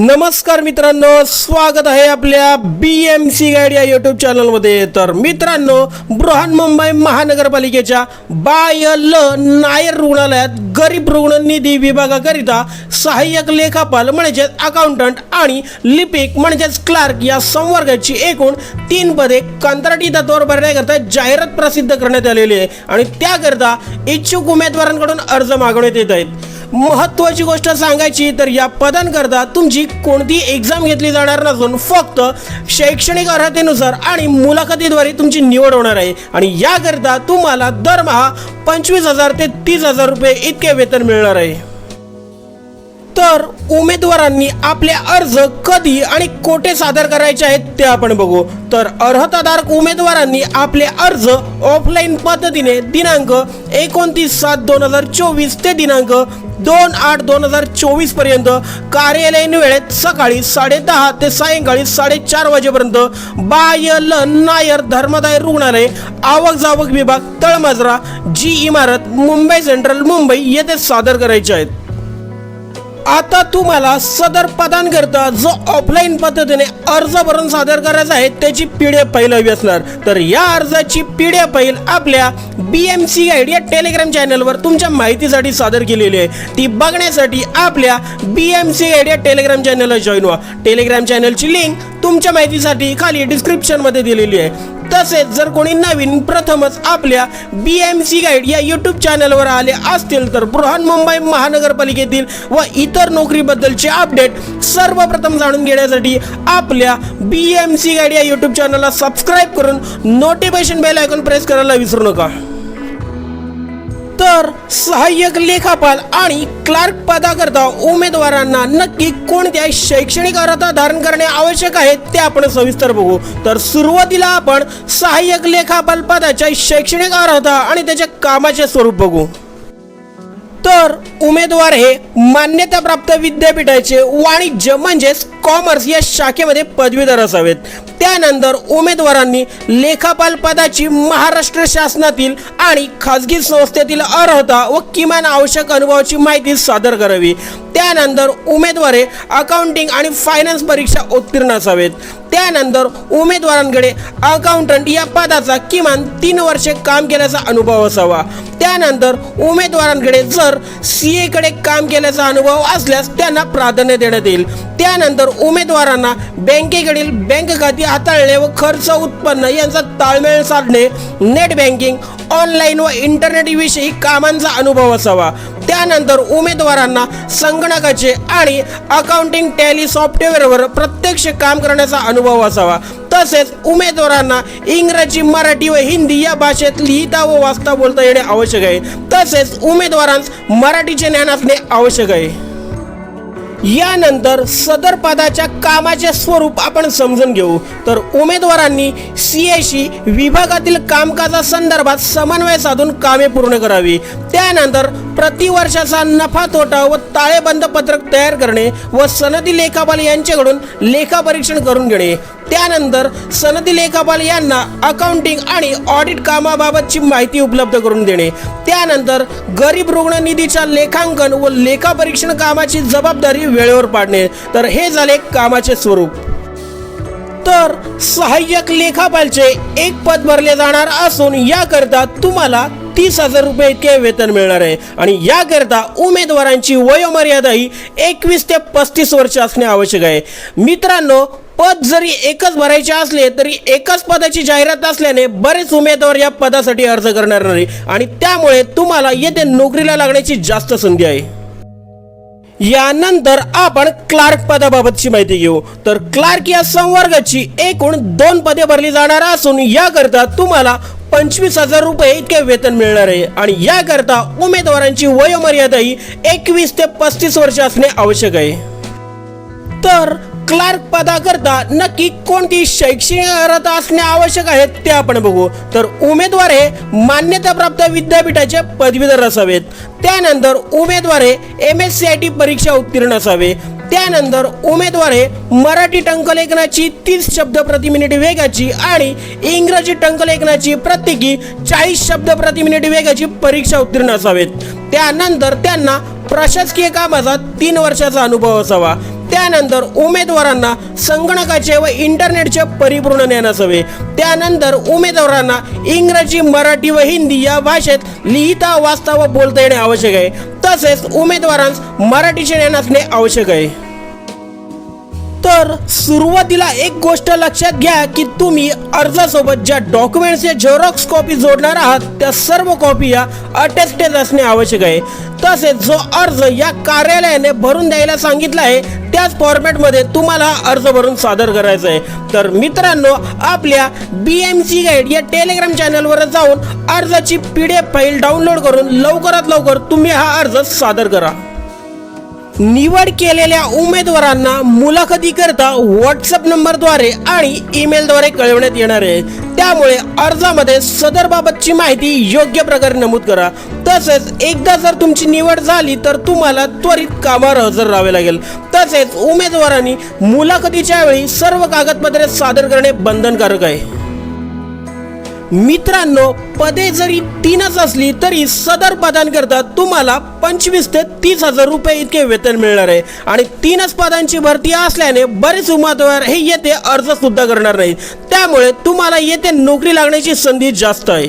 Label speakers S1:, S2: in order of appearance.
S1: नमस्कार मित्रांनो स्वागत आहे आपल्या बी एम सी गाईड या यूट्यूब चॅनलमध्ये तर मित्रांनो बृहन्मुंबई महानगरपालिकेच्या बाय ल नायर रुग्णालयात गरीब रुग्ण निधी विभागाकरिता सहाय्यक लेखापाल म्हणजेच अकाउंटंट आणि लिपिक म्हणजेच क्लार्क या संवर्गाची एकूण तीन पदे कंत्राटी तत्वावर भरण्याकरता जाहिरात प्रसिद्ध करण्यात आलेली आहे. आणि त्याकरिता इच्छुक उमेदवारांकडून अर्ज मागवण्यात येत आहेत. महत्त्वाची गोष्ट सांगायची तर या पदांकरता तुमची कोणती एक्झाम घेतली जाणार नसून फक्त शैक्षणिक अर्हतेनुसार आणि मुलाखतीद्वारे तुमची निवड होणार आहे. आणि याकरता तुम्हाला दरमहा पंचवीस हजार ते तीस हजार रुपये इतके वेतन मिळणार आहे. तर उमेदवारांनी आपले अर्ज कधी आणि कोठे सादर करायचे आहेत ते आपण बघू. तर अर्हताधारक उमेदवारांनी आपले अर्ज ऑफलाईन पद्धतीने दिनांक एकोणतीस सात दोन हजार चोवीस ते दिनांक दोन आठ दोन हजार चोवीसपर्यंत कार्यालयीन वेळेत सकाळी साडेदहा ते सायंकाळी साडेचार वाजेपर्यंत बायल नायर धर्मदाय रुग्णालय आवक जावक विभाग तळमजरा जी इमारत मुंबई सेंट्रल मुंबई येथे सादर करायचे आहेत. आता तुम्हाला सदर पदांकरिता जो ऑफलाईन पद्धतीने अर्ज भरून सादर करायचा आहे त्याची पी डी एफ फाईल हवी असणार. तर या अर्जाची पी डी एफ फाईल आपल्या बी एम सी गाईड या टेलिग्राम चॅनलवर तुमच्या माहितीसाठी सादर केलेली आहे. ती बघण्यासाठी आपल्या बी एम सी गाईड या टेलिग्राम चॅनलला जॉईन व्हा. टेलिग्राम चॅनलची लिंक तुमच्या माहितीसाठी खाली डिस्क्रिप्शनमध्ये दिलेली आहे. तसेच जर कोणी नवीन प्रथमच आपल्या बी एम सी गाईड या यूट्यूब चॅनलवर आले असतील तर बृहन्मुंबई महानगरपालिकेतील व इतर नोकरीबद्दलचे अपडेट सर्वप्रथम जाणून घेण्यासाठी आपल्या बी एम सी गाईड या यूट्यूब चॅनलला सबस्क्राईब करून नोटिफिकेशन बेल आयकॉन प्रेस करायला विसरू नका. तर सहाय्यक लेखापाल आणि क्लार्क पदाकरता उमेदवारांना नक्की कोणत्या शैक्षणिक अर्हता धारण करणे आवश्यक आहे ते आपण सविस्तर बघू. तर सुरुवातीला आपण सहाय्यक लेखापाल पदाच्या शैक्षणिक अर्हता आणि त्याच्या कामाचे स्वरूप बघू. तर उमेदवार हे मान्यताप्राप्त विद्यापीठाचे वाणिज्य म्हणजेच कॉमर्स या शाखेमध्ये पदवीधर असावेत. त्यानंतर उमेदवारांनी लेखापाल पदाची महाराष्ट्र शासनातील आणि खाजगी संस्थेतील अर्हता व किमान आवश्यक अनुभवाची माहिती सादर करावी. त्यानंतर उमेदवार अकाउंटिंग आणि फायनान्स परीक्षा उत्तीर्ण असावेत. त्यानंतर उमेदवारांकडे अकाउंटंट या पदाचा किमान तीन वर्षे काम केल्याचा अनुभव असावा. त्यानंतर उमेदवारांकडे जर सी एकडे काम केल्याचा अनुभव असल्यास त्यांना प्राधान्य देण्यात येईल. त्यानंतर उमेदवारांना बँकेकडील बँक खाती हाताळणे व खर्च उत्पन्न यांचा ताळमेळ साधणे नेट बँकिंग ऑनलाईन व इंटरनेट विषयी कामांचा अनुभव असावा. त्यानंतर उमेदवारांना संगणकाचे आणि अकाउंटिंग टॅली सॉफ्टवेअरवर प्रत्यक्ष काम करण्याचा अनुभव असावा. तसेच उमेदवारांना इंग्रजी मराठी व हिंदी या भाषेत लिहिता व वाचता बोलता येणे आवश्यक आहे. तसेच उमेदवारांस मराठीचे ज्ञान असणे आवश्यक आहे. यानंतर सदर पदाच्या कामाचे स्वरूप आपण समजून घेऊ. तर उमेदवारांनी सी विभागातील कामकाजासंदर्भात समन्वय साधून कामे पूर्ण करावी. त्यानंतर प्रतिवर्षाचा नफा तोटा व ताळेबंद पत्रक तयार करणे व सनदी लेखापाल यांच्याकडून लेखापरीक्षण करून घेणे. त्यानंतर सनदी लेखापाल यांना अकाउंटिंग आणि ऑडिट कामाबाबतची माहिती उपलब्ध करून देणे. त्यानंतर गरीब रुग्ण निधीच्या लेखांकन व लेखापरीक्षण कामाची जबाबदारी वेळेवर पाडणे. तर हे झाले कामाचे स्वरूप. तर सहाय्यक लेखापालचे एक पद भरले जाणार असून याकरता तुम्हाला तीस हजार रुपये इतके वेतन मिळणार आहे. आणि याकरता उमेदवारांची वयोमर्यादा ही एकवीस ते पस्तीस वर्ष असणे आवश्यक आहे. मित्रांनो पद जरी एकच भरायचे असले तरी एकाच पदाची जाहिरात असल्याने बरेच उमेदवार या पदासाठी अर्ज करणार नाही. आणि त्यामुळे तुम्हाला येथे नोकरीला लागण्याची जास्त संधी आहे. यानंतर आपण क्लार्क पदाबाबतची माहिती घेऊ. तर क्लार्क या संवर्गाची एकूण दोन पदे भरली जाणार असून याकरता तुम्हाला पंचवीस हजार रुपये इतके वेतन मिळणार आहे. आणि याकरता उमेदवारांची वयोमर्यादा ही एकवीस ते पस्तीस वर्ष असणे आवश्यक आहे. तर क्लार्क पदाकरता नक्की कोणती शैक्षणिक अर्हता असणे आवश्यक आहे ते आपण बघू. तर उमेदवार हे मान्यताप्राप्त विद्यापीठाचे पदवीधर असावेत. त्यानंतर उमेदवार हे M S C I T परीक्षा उत्तीर्ण असावे. त्यानंतर उमेदवार हे मराठी टंकलेखनाची तीस शब्द प्रति मिनिट वेगाची आणि इंग्रजी टंकलेखनाची प्रत्येकी चाळीस शब्द प्रति मिनिट वेगाची परीक्षा उत्तीर्ण असावेत. त्यानंतर त्यांना प्रशासकीय कामाचा तीन वर्षाचा अनुभव असावा. त्यानंतर उमेदवारांना संगणकाचे व इंटरनेटचे परिपूर्ण ज्ञान असावे त्यानंतर उमेदवारांना इंग्रजी मराठी व हिंदी या भाषेत लिहिता वाचता व बोलता येणे आवश्यक आहे. तसेच उमेदवारांस मराठीचे ज्ञान असणे आवश्यक आहे. तर सुरुवातीला एक गोष्ट लक्षात घ्या की तुम्ही अर्जासोबत ज्या डॉक्युमेंट्सच्या झेरॉक्स कॉपी जोडणार आहात त्या सर्व कॉपी या अटेस्टेड असणे आवश्यक आहे. तसेच जो अर्ज या कार्यालयाने भरून द्यायला सांगितला आहे त्याच फॉर्मॅटमध्ये तुम्हाला हा अर्ज भरून सादर करायचा आहे. तर मित्रांनो आपल्या बी एम सी गाईड या टेलिग्राम चॅनलवर जाऊन अर्जाची P D F file download करून लवकरात लवकर तुम्ही हा अर्ज सादर करा. निवड केलेल्या उमेदवारांना मुलाखतीकरता व्हॉट्सअप नंबरद्वारे आणि ईमेलद्वारे कळवण्यात येणार आहे. त्यामुळे अर्जामध्ये सदरबाबतची माहिती योग्य प्रकारे नमूद करा. तसेच एकदा जर तुमची निवड झाली तर तुम्हाला त्वरित कामावर हजर राहावे लागेल. तसेच उमेदवारांनी मुलाखतीच्या वेळी सर्व कागदपत्रे सादर करणे बंधनकारक आहे. मित्रांनो पदे जरी तीनच असली तरी सदर पदांकरता तुम्हाला पंचवीस ते तीस हजार रुपये इतके वेतन मिळणार आहे. आणि तीनच पदांची भरती असल्याने बरेच उमेदवार हे येथे अर्ज सुद्धा करणार नाही त्यामुळे तुम्हाला येथे नोकरी लागण्याची संधी जास्त आहे.